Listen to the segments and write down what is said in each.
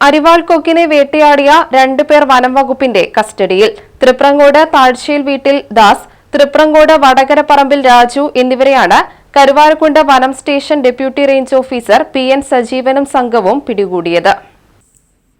അരിവാൾ കൊക്കിനെ വേട്ടയാടിയ രണ്ടുപേർ വനം വകുപ്പിന്റെ കസ്റ്റഡിയിൽ. തൃപ്രങ്കോട് താഴ്ചയിൽ വീട്ടിൽ ദാസ് തൃപ്രങ്കോട് വടകര പറമ്പിൽ രാജു എന്നിവരെയാണ് കരുവാരക്കുണ്ട് വനം station deputy range officer P N സജീവനും സംഘവും പിടികൂടിയത്.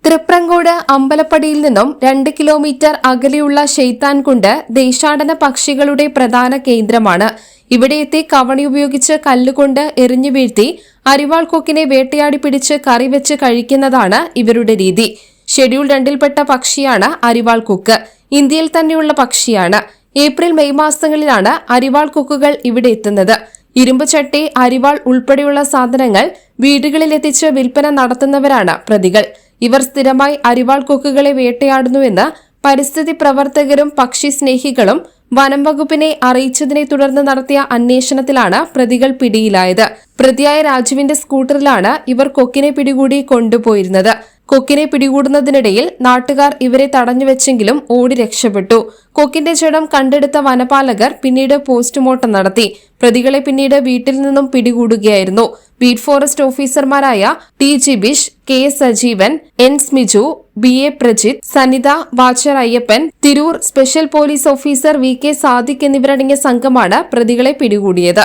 തൃപ്രങ്കോട് അമ്പലപ്പടിയിൽ നിന്നും രണ്ട് കിലോമീറ്റർ അകലെയുള്ള ഷെയ്ത്താൻകുണ്ട് ദേശാടന പക്ഷികളുടെ പ്രധാന കേന്ദ്രമാണ്. ഇവിടെയെത്തി കവണി ഉപയോഗിച്ച് കല്ലുകൊണ്ട് എറിഞ്ഞു വീഴ്ത്തി അരിവാൾ കൊക്കിനെ വേട്ടയാടി പിടിച്ച് കറി വെച്ച് കഴിക്കുന്നതാണ് ഇവരുടെ രീതി. ഷെഡ്യൂൾ രണ്ടിൽപ്പെട്ട പക്ഷിയാണ് അരിവാൾ കൊക്ക്. ഇന്ത്യയിൽ തന്നെയുള്ള പക്ഷിയാണ്. ഏപ്രിൽ മെയ് മാസങ്ങളിലാണ് അരിവാൾ കൊക്കുകൾ ഇവിടെ എത്തുന്നത്. ഇരുമ്പ് ചട്ടി അരിവാൾ ഉൾപ്പെടെയുള്ള സാധനങ്ങൾ വീടുകളിലെത്തിച്ച് വിൽപ്പന നടത്തുന്നവരാണ് പ്രതികൾ. ഇവർ സ്ഥിരമായി അരിവാൾ കൊക്കുകളെ വേട്ടയാടുന്നുവെന്ന് പരിസ്ഥിതി പ്രവർത്തകരും പക്ഷി സ്നേഹികളും വനം വകുപ്പിനെ അറിയിച്ചതിനെ തുടർന്ന് നടത്തിയ അന്വേഷണത്തിലാണ് പ്രതികൾ പിടിയിലായത്. പ്രതിയായ രാജുവിന്റെ സ്കൂട്ടറിലാണ് ഇവർ കൊക്കിനെ പിടികൂടി കൊണ്ടുപോയിരുന്നത്. കൊക്കിനെ പിടികൂടുന്നതിനിടയിൽ നാട്ടുകാർ ഇവരെ തടഞ്ഞുവെച്ചെങ്കിലും ഓടി രക്ഷപ്പെട്ടു. കൊക്കിന്റെ ജഡം കണ്ടെടുത്ത വനപാലകർ പിന്നീട് പോസ്റ്റ്മോർട്ടം നടത്തി. പ്രതികളെ പിന്നീട് വീട്ടിൽ നിന്നും പിടികൂടുകയായിരുന്നു. ബീറ്റ് ഫോറസ്റ്റ് ഓഫീസർമാരായ T G Bish K Sajeevan N Smiju B A Prajith Sanitha watcher Ayyappan Tirur special police officer V K Sadiq എന്നിവരടങ്ങിയ സംഘമാണ് പ്രതികളെ പിടികൂടിയത്.